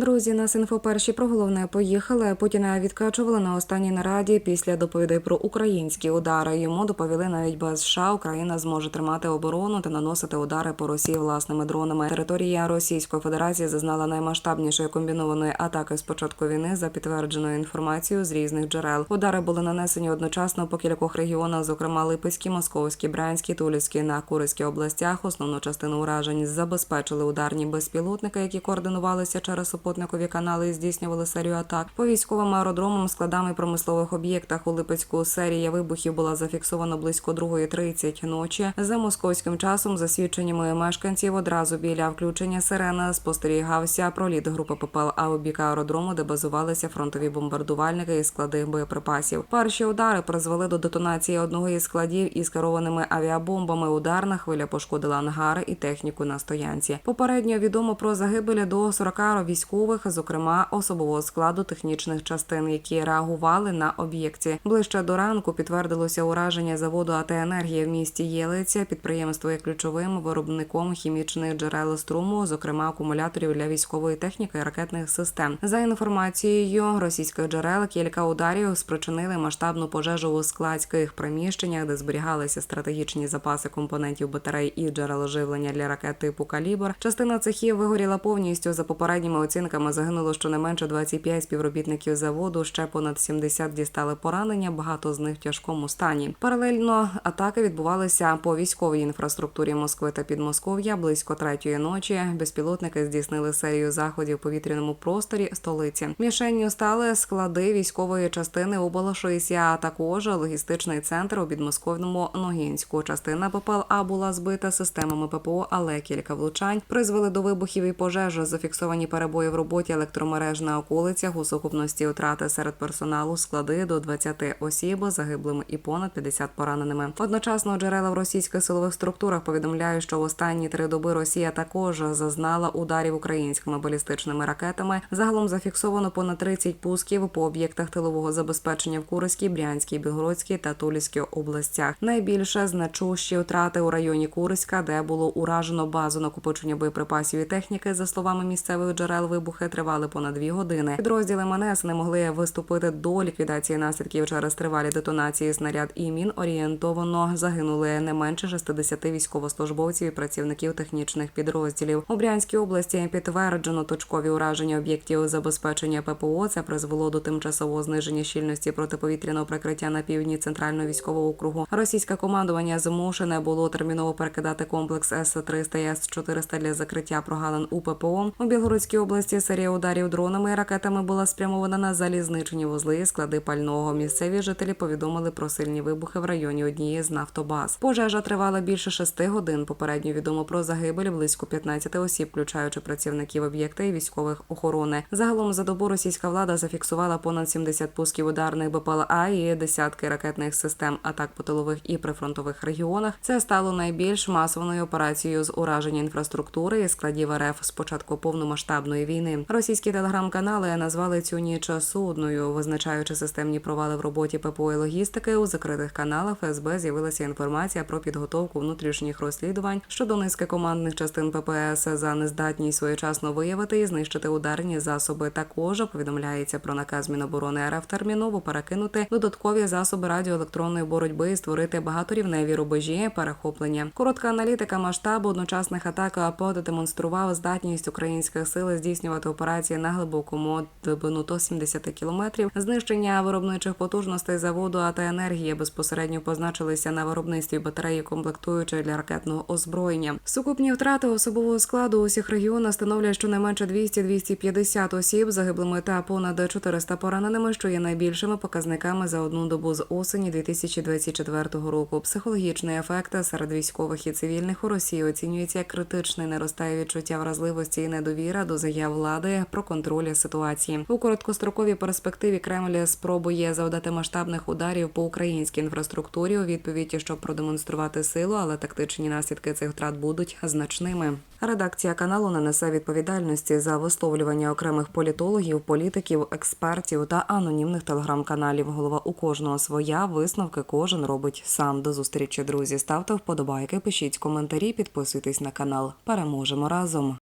Друзі, нас інфоперші про головне поїхали. Путіна відкачували на останній нараді після доповідей про українські удари. Йому доповіли навіть без США Україна зможе тримати оборону та наносити удари по Росії власними дронами. Територія Російської Федерації зазнала наймасштабнішої комбінованої атаки з початку війни за підтвердженою інформацією з різних джерел. Удари були нанесені одночасно по кількох регіонах, зокрема Липецькій, Московській, Брянській, Тулівській на Курицькій областях. Основну частину уражень забезпечили ударні безпілотники, які координувалися через супутникові канали здійснювали серію атак по військовим аеродромам, складам і промислових об'єктах. У Липецьку серія вибухів була зафіксована близько 2.30 ночі. За московським часом, за свідченнями мешканців, одразу біля включення сирени спостерігався проліт групи ППЛА у бік аеродрому, де базувалися фронтові бомбардувальники і склади боєприпасів. Перші удари призвели до детонації одного із складів із керованими авіабомбами. Ударна хвиля пошкодила ангари і техніку на стоянці. Попередньо відомо про загибелі до 40 військових, зокрема особового складу технічних частин, які реагували на об'єкті. Ближче до ранку підтвердилося ураження заводу АТ «Енергія» в місті Єлиця. Підприємство є ключовим виробником хімічних джерел струму, зокрема акумуляторів для військової техніки і ракетних систем. За інформацією російських джерел, кілька ударів спричинили масштабну пожежу у складських приміщеннях, де зберігалися стратегічні запаси компонентів батарей і джерел живлення для ракет типу калібр. Частина цехів вигоріла повністю. За попередніми оцінками загинуло щонайменше 25 співробітників заводу. Ще понад 70 дістали поранення. Багато з них в тяжкому стані. Паралельно атаки відбувалися по військовій інфраструктурі Москви та Підмосков'я. Близько третьої ночі безпілотники здійснили серію заходів в повітряному просторі столиці. Мішенню стали склади військової частини у Балашисі, а також логістичний центр у підмосковному Ногінську. Частина ППЛА була збита системами ППО, але кілька влучань призвели до вибухів і пожежі. Зафіксовані перебої в роботі електромереж на околицях у сукупності втрати серед персоналу склади до 20 осіб, загиблими і понад 50 пораненими. Одночасно джерела в російських силових структурах повідомляють, що в останні три доби Росія також зазнала ударів українськими балістичними ракетами. Загалом зафіксовано понад 30 пусків по об'єктах тилового забезпечення в Курській, Брянській, Білгородській та Тулівській областях. Найбільше значущі втрати у районі Курська, де було уражено базу накопичення боєприпасів і техніки. За словами місцевих джерел, вибухи тривали понад дві години. Підрозділи МНС не могли виступити до ліквідації наслідків через тривалі детонації снаряд і мін. Орієнтовано загинули не менше 60 військовослужбовців і працівників технічних підрозділів. У Брянській області підтверджено точкові ураження об'єктів забезпечення ППО. Це призвело до тимчасового зниження щільності протиповітряного прикриття на півдні центрального військового округу. Російське командування змушене було терміново перекидати комплекс С-300 і С-400 для закриття прогалин у ППО. У Білгородській області серія ударів дронами і ракетами була спрямована на залізничні вузли і склади пального. Місцеві жителі повідомили про сильні вибухи в районі однієї з нафтобаз. Пожежа тривала більше шести годин. Попередньо відомо про загибель близько 15 осіб, включаючи працівників об'єкта і військових охорони. Загалом за добу російська влада зафіксувала понад 70 пусків ударних БПЛА і десятки ракетних систем атак по тилових і прифронтових регіонах. Це стало найбільш масовною операцією з ураження інфраструктури і складів РФ з початку повномасштабної війни. Російські телеграм-канали назвали цю ніч судною, визначаючи системні провали в роботі ППО і логістики. У закритих каналах ФСБ з'явилася інформація про підготовку внутрішніх розслідувань щодо низки командних частин ППС за нездатність своєчасно виявити і знищити ударні засоби. Також повідомляється про наказ Міноборони РФ терміново перекинути додаткові засоби радіоелектронної боротьби і створити багаторівневі рубежі перехоплення. Коротка аналітика масштабу одночасних атак продемонструвала здатність українських сил здійснювати операції на глибокому глибину до 70 кілометрів. Знищення виробничих потужностей заводу АТ «Енергія» безпосередньо позначилися на виробництві батареї комплектуючих для ракетного озброєння. Сукупні втрати особового складу усіх регіонах становлять щонайменше 200-250 осіб загиблими та понад 400 пораненими, що є найбільшими показниками за одну добу з осені 2024 року. Психологічний ефект серед військових і цивільних у Росії оцінюється як критичний, наростає відчуття вразливості і недовіра до заяв влади про контроль ситуації. У короткостроковій перспективі Кремль спробує завдати масштабних ударів по українській інфраструктурі у відповідь, щоб продемонструвати силу, але тактичні наслідки цих втрат будуть значними. Редакція каналу не несе відповідальності за висловлювання окремих політологів, політиків, експертів та анонімних телеграм-каналів. Голова у кожного своя висновки кожен робить сам. До зустрічі, друзі. Ставте вподобайки, пишіть коментарі, підписуйтесь на канал. Переможемо разом.